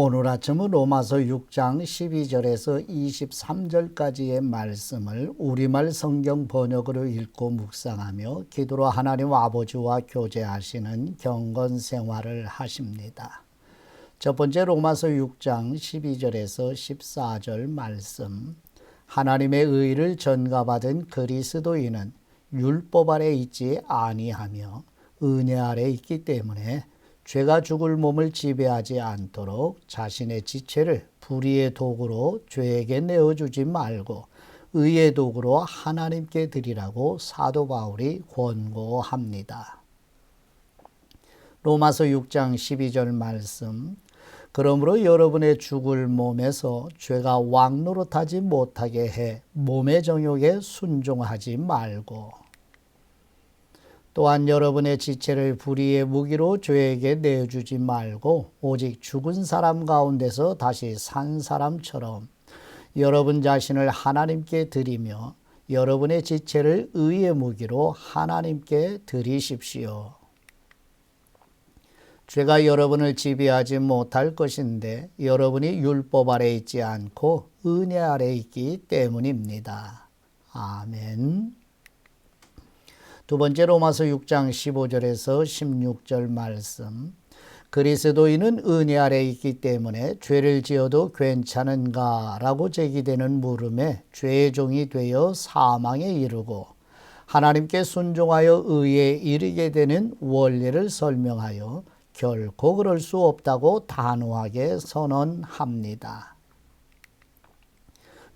오늘 아침은 로마서 6장 12절에서 23절까지의 말씀을 우리말 성경 번역으로 읽고 묵상하며 기도로 하나님 아버지와 교제하시는 경건 생활을 하십니다. 첫 번째 로마서 6장 12절에서 14절 말씀. 하나님의 의를 전가받은 그리스도인은 율법 아래 있지 아니하며 은혜 아래 있기 때문에 죄가 죽을 몸을 지배하지 않도록 자신의 지체를 불의의 도구로 죄에게 내어주지 말고 의의 도구로 하나님께 드리라고 사도 바울이 권고합니다. 로마서 6장 12절 말씀 그러므로 여러분의 죽을 몸에서 죄가 왕노릇하지 못하게 해 몸의 정욕에 순종하지 말고 또한 여러분의 지체를 불의의 무기로 죄에게 내주지 말고 오직 죽은 사람 가운데서 다시 산 사람처럼 여러분 자신을 하나님께 드리며 여러분의 지체를 의의 무기로 하나님께 드리십시오. 죄가 여러분을 지배하지 못할 것인데 여러분이 율법 아래 있지 않고 은혜 아래 있기 때문입니다. 아멘. 두 번째 로마서 6장 15절에서 16절 말씀. 그리스도인은 은혜 아래 있기 때문에 죄를 지어도 괜찮은가? 라고 제기되는 물음에 죄의 종이 되어 사망에 이르고 하나님께 순종하여 의에 이르게 되는 원리를 설명하여 결코 그럴 수 없다고 단호하게 선언합니다.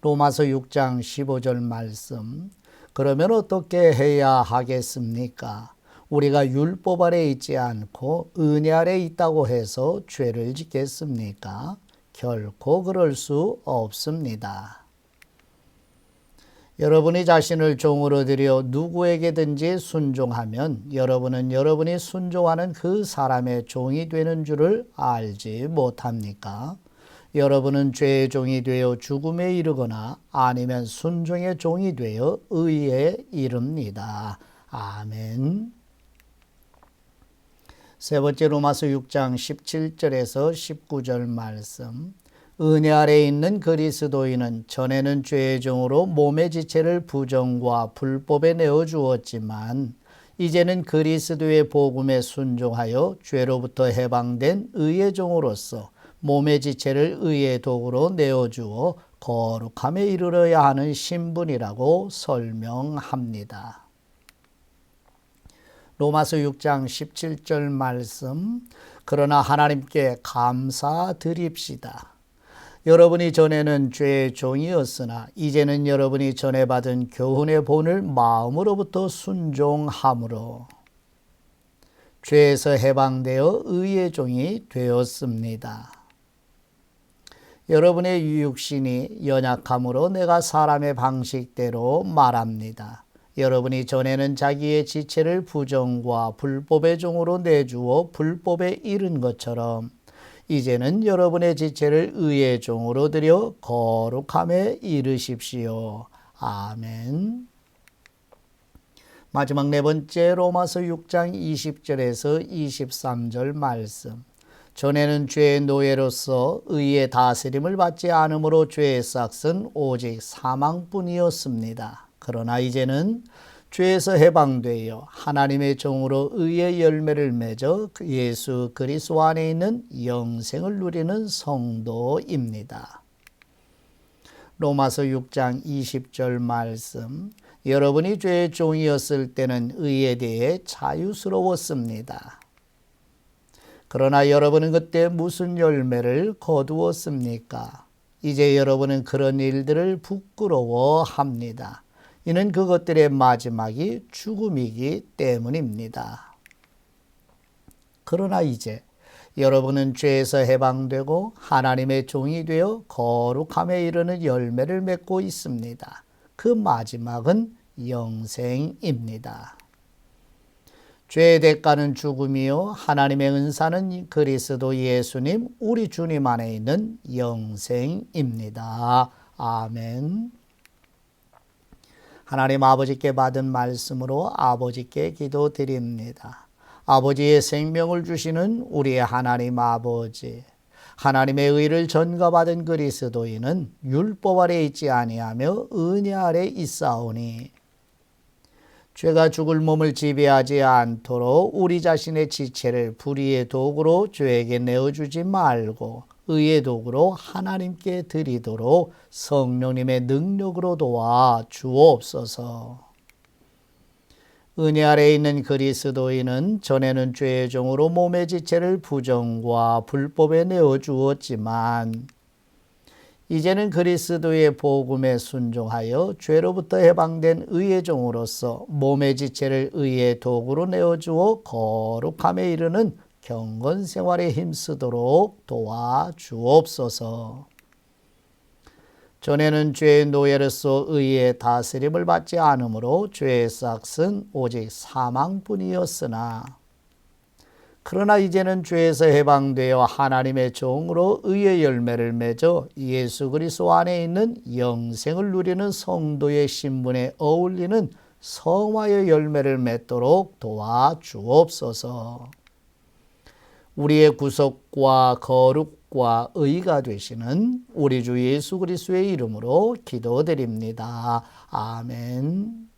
로마서 6장 15절 말씀. 그러면 어떻게 해야 하겠습니까? 우리가 율법 아래 있지 않고 은혜 아래 있다고 해서 죄를 짓겠습니까? 결코 그럴 수 없습니다. 여러분이 자신을 종으로 들여 누구에게든지 순종하면 여러분은 여러분이 순종하는 그 사람의 종이 되는 줄을 알지 못합니까? 여러분은 죄의 종이 되어 죽음에 이르거나 아니면 순종의 종이 되어 의에 이릅니다. 아멘. 세 번째 로마서 6장 17절에서 19절 말씀. 은혜 아래 있는 그리스도인은 전에는 죄의 종으로 몸의 지체를 부정과 불법에 내어 주었지만 이제는 그리스도의 복음에 순종하여 죄로부터 해방된 의의 종으로서 몸의 지체를 의의 도구로 내어주어 거룩함에 이르러야 하는 신분이라고 설명합니다. 로마서 6장 17절 말씀 그러나 하나님께 감사드립시다. 여러분이 전에는 죄의 종이었으나 이제는 여러분이 전에 받은 교훈의 본을 마음으로부터 순종함으로 죄에서 해방되어 의의 종이 되었습니다. 여러분의 육신이 연약함으로 내가 사람의 방식대로 말합니다. 여러분이 전에는 자기의 지체를 부정과 불법의 종으로 내주어 불법에 이른 것처럼 이제는 여러분의 지체를 의의 종으로 들여 거룩함에 이르십시오. 아멘. 마지막 네 번째 로마서 6장 20절에서 23절 말씀. 전에는 죄의 노예로서 의의 다스림을 받지 않으므로 죄의 싹은 오직 사망뿐이었습니다. 그러나 이제는 죄에서 해방되어 하나님의 종으로 의의 열매를 맺어 그 예수 그리스도 안에 있는 영생을 누리는 성도입니다. 로마서 6장 20절 말씀 여러분이 죄의 종이었을 때는 의에 대해 자유스러웠습니다. 그러나 여러분은 그때 무슨 열매를 거두었습니까? 이제 여러분은 그런 일들을 부끄러워합니다. 이는 그것들의 마지막이 죽음이기 때문입니다. 그러나 이제 여러분은 죄에서 해방되고 하나님의 종이 되어 거룩함에 이르는 열매를 맺고 있습니다. 그 마지막은 영생입니다. 죄의 대가는 죽음이요 하나님의 은사는 그리스도 예수님 우리 주님 안에 있는 영생입니다. 아멘. 하나님 아버지께 받은 말씀으로 아버지께 기도드립니다. 아버지의 생명을 주시는 우리의 하나님 아버지. 하나님의 의를 전가받은 그리스도인은 율법 아래 있지 아니하며 은혜 아래 있사오니 죄가 죽을 몸을 지배하지 않도록 우리 자신의 지체를 불의의 도구로 죄에게 내어주지 말고 의의 도구로 하나님께 드리도록 성령님의 능력으로 도와 주옵소서. 은혜 아래 있는 그리스도인은 전에는 죄의 종으로 몸의 지체를 부정과 불법에 내어 주었지만 이제는 그리스도의 복음에 순종하여 죄로부터 해방된 의의 종으로서 몸의 지체를 의의 도구로 내어 주어 거룩함에 이르는 경건 생활에 힘쓰도록 도와 주옵소서. 전에는 죄의 노예로서 의의 다스림을 받지 않으므로 죄의 싹은 오직 사망뿐이었으나 그러나 이제는 죄에서 해방되어 하나님의 종으로 의의 열매를 맺어 예수 그리스도 안에 있는 영생을 누리는 성도의 신분에 어울리는 성화의 열매를 맺도록 도와 주옵소서. 우리의 구속과 거룩과 의가 되시는 우리 주 예수 그리스도의 이름으로 기도드립니다. 아멘.